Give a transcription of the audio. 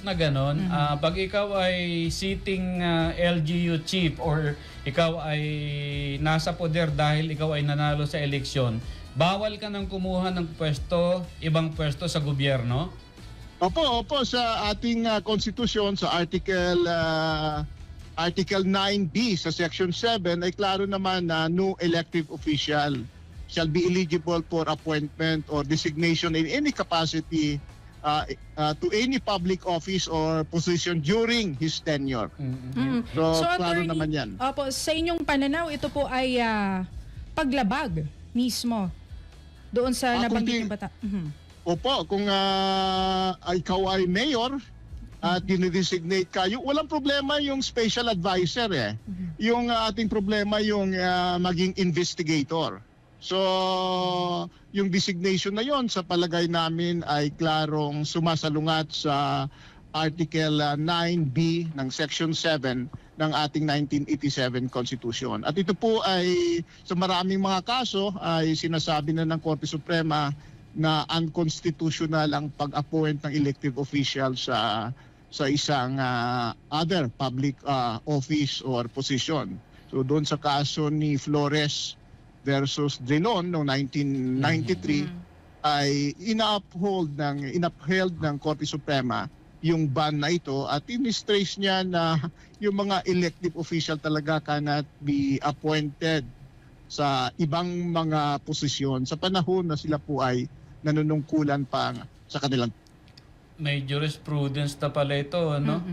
batas na ganon, ah, pag ikaw ay sitting ah, LGU chief or ikaw ay nasa poder dahil ikaw ay nanalo sa eleksyon, bawal ka nang kumuha ng pwesto, ibang pwesto sa gobyerno? Opo, opo sa ating ah, konstitusyon sa article ah, Article 9B sa Section 7 ay klaro naman na no elective official shall be eligible for appointment or designation in any capacity ah, ah, to any public office or position during his tenure. Mm. So, klaro attorney, naman yan. Opo, sa inyong pananaw, ito po ay ah, paglabag mismo doon sa Ah, kung nabanggit di- ng bata. Mhm. Opo, kung ah, ikaw ay mayor at dinidesignate ka, yung, walang problema yung special advisor eh. Yung ah, ating problema yung ah, maging investigator. So, yung designation na yon sa palagay namin ay klarong sumasalungat sa Article ah, 9B ng Section 7 ng ating 1987 Constitution. At ito po ay sa maraming mga kaso ay sinasabi na ng Korte Suprema na unconstitutional ang pag-appoint ng elective official sa sa isang ah, other public ah, office or position. So doon sa kaso ni Flores versus Drenon noong 1993 ay ina-uphold ng inapheld ng Korte Suprema yung ban na ito at in-stress niya na yung mga elective official talaga cannot be appointed sa ibang mga posisyon sa panahon na sila po ay nanunungkulan pa sa kanilang May jurisprudence na pala ito, ano? Mhm.